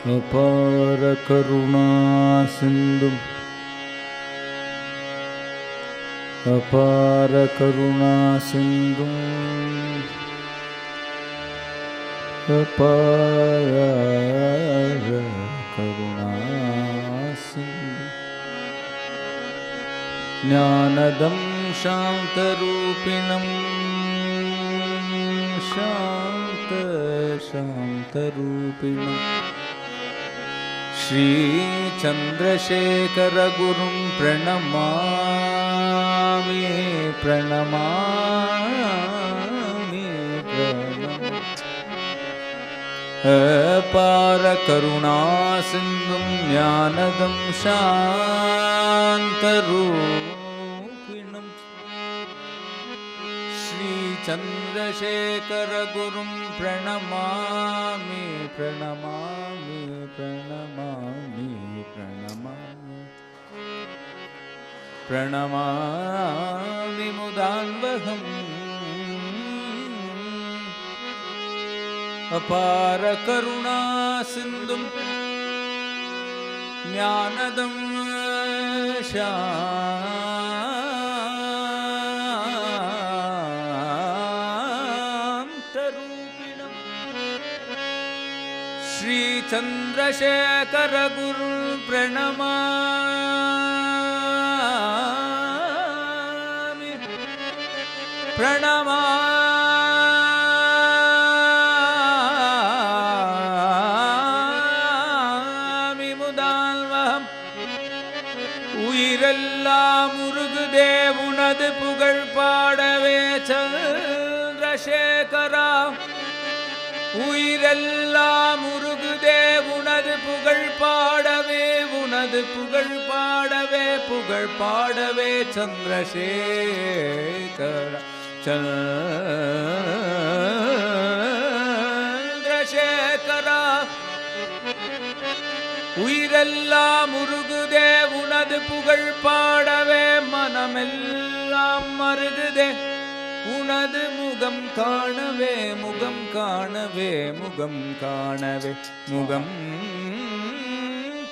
अपारकरुणासिन्धुम् अपारकरुणासिन्धुम् अपारकरुणासिन्धु। ज्ञानदं शान्तरूपिणम् शान्त शान्तरूपिणम्। श्रीचन्द्रशेखरगुरुं प्रणमामि प्रणमामि अपारकरुणासिन्धुं ज्ञानदं शान्तरूपिणम् श्रीचन्द्रशेखरगुरुं प्रणमामि प्रणमामि प्रणमामि प्रणमामि। प्रणमामि मुदान्वहम् अपारकरुणासिन्धुं ज्ञानदं शान्तरूपिणम् श्रीचन्द्रशेखरगुरु प्रणमामि प्रणमामि मुदाल्वहम् உயிரெல்லாம் முருகுதே உனது புகழ் பாடவே சந்திரசேகரா உயிரெல்லாம் உருகுதே உனது புகழ் பாடவே உனது புகழ் பாடவே புகழ் பாடவே சந்திரசேகர சந்திரசேகரா. உயிரெல்லாம் உருகுதே உனது புகழ் பாடவே மனமெல்லாம் மருகுதே. உனது முகம் காணவே முகம் காணவே முகம் காணவே முகம்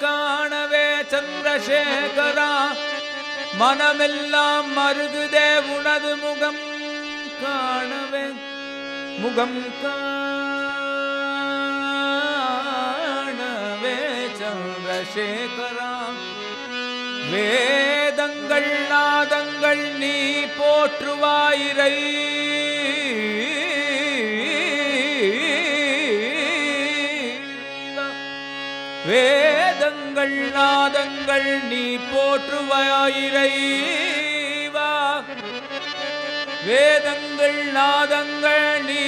காணவே சந்திரசேகரா. மனமெல்லாம் மருகுதே உனது முகம் காணவே முகம் காணவே சந்திரசேகரா. வேதங்கள் நாதங்கள் நீ போற்றுவாயிரை. வேதங்கள் நாதங்கள் நீ போற்றுவாயிரைவா வேதங்கள் நாதங்கள் நீ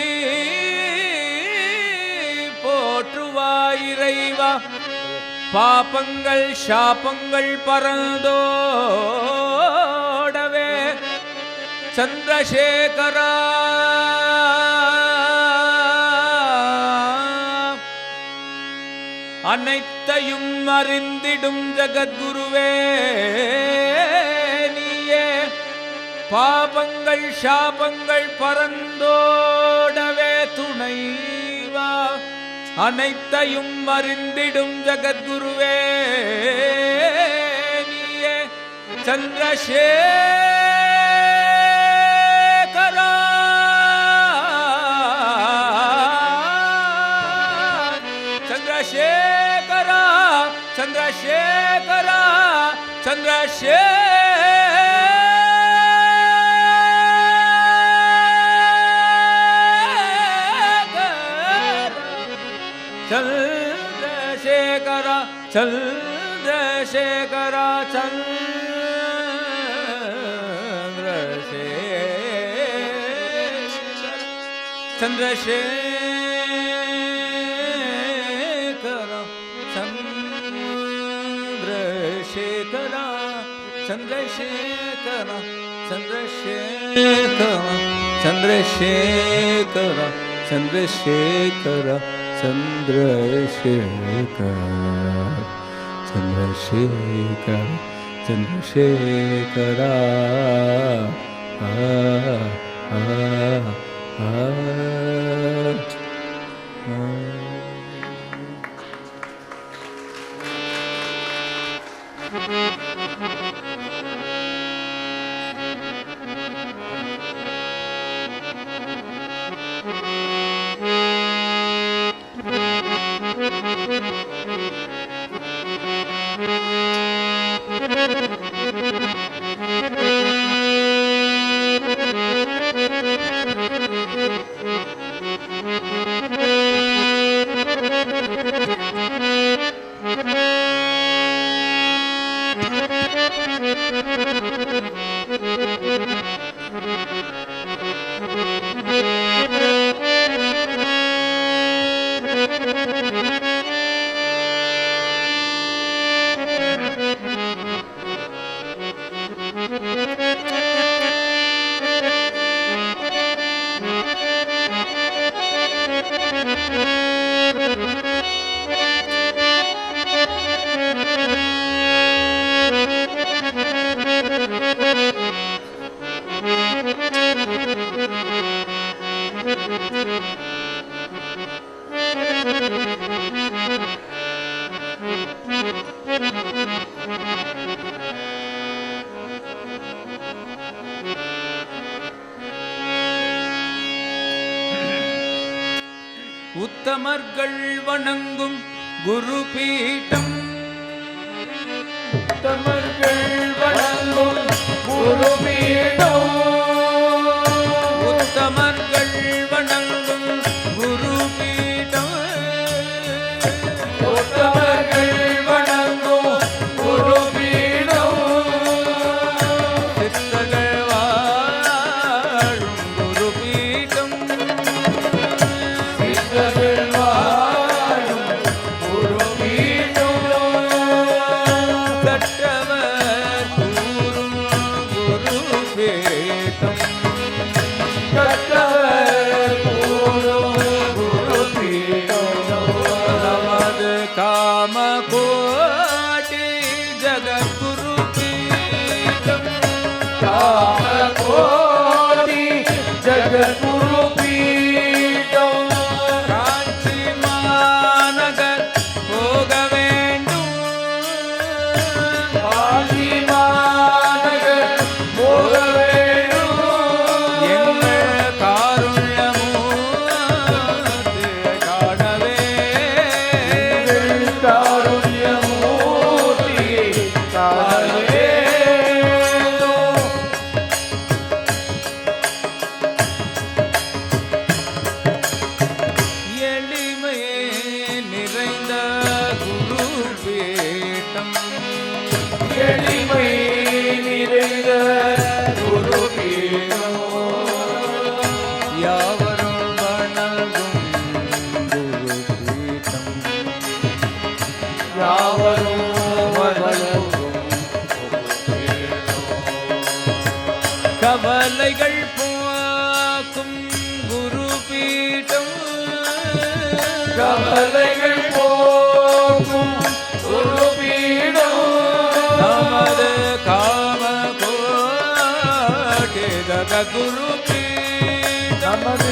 போற்றுவாயிரைவா பாபங்கள் சாபங்கள் பறந்தோ சந்திரசேகரா. அனைத்தையும் அறிந்திடும் ஜகத்குருவே நீயே. பாபங்கள் சாபங்கள் பறந்தோடவே துணைவா. அனைத்தையும் அறிந்திடும் ஜகத்குருவே நீயே. சந்திரசே ಚಂದ್ರಶೇಖರ ಚಂದ್ರಶೇಖರ ಚಂದ್ರಶೇ ಚಂದ್ರಶೇಖರ ಚಂದ್ರಶೇಖರ ಚಂದ್ರಶೇ ಚಂದ್ರಶೇ चन्द्रशेखर चन्द्रशेखर चन्द्रशेखर चन्द्रशेखर चन्द्रशेखर चन्द्रशेखर चन्द्रशेखरा। அமர்கள் வணங்கும் குரு பீட்டம் தமிழர்கள் வணங்கும் குரு பீடம் রে கவலைகள் போக்கும் குருபீடம் நமது காம கோட்டி குருபீ நமது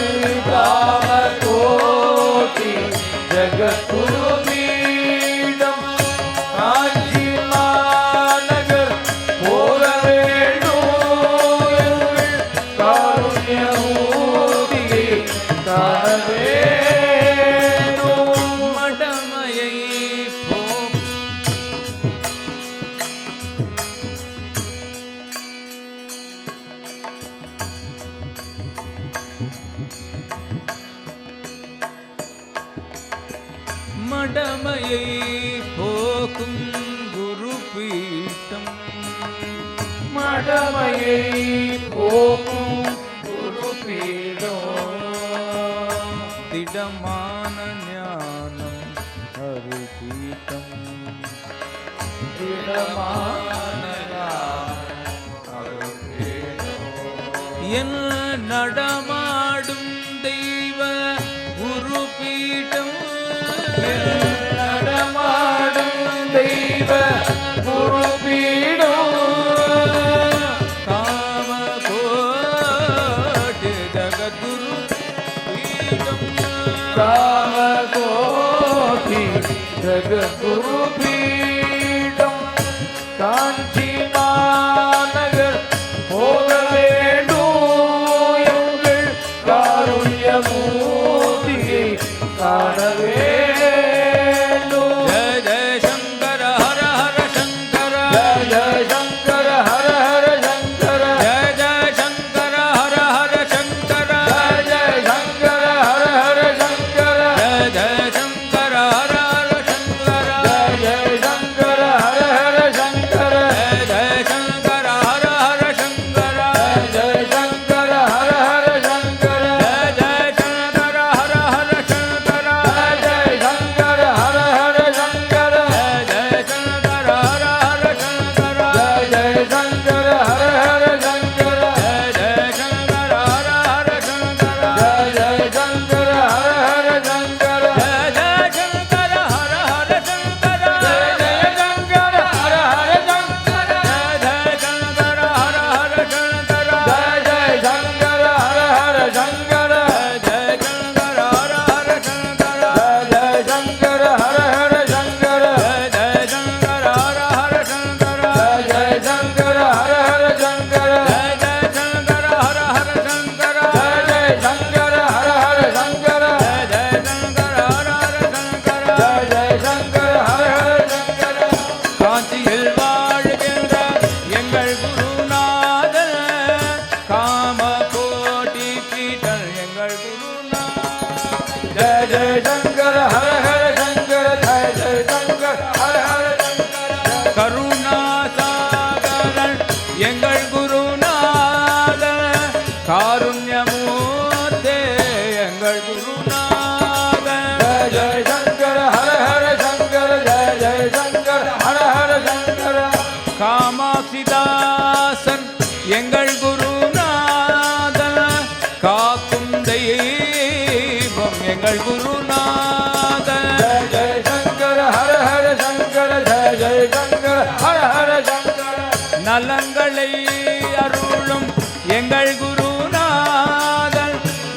மடமயிட்டும் மடமையை போக்கும் குரு பீடோ திடமான ஞானம் அருபீட்டம் திடமான என் நடமாடும் தெய்வ குரு பீடம். കാണവേ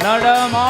நடமா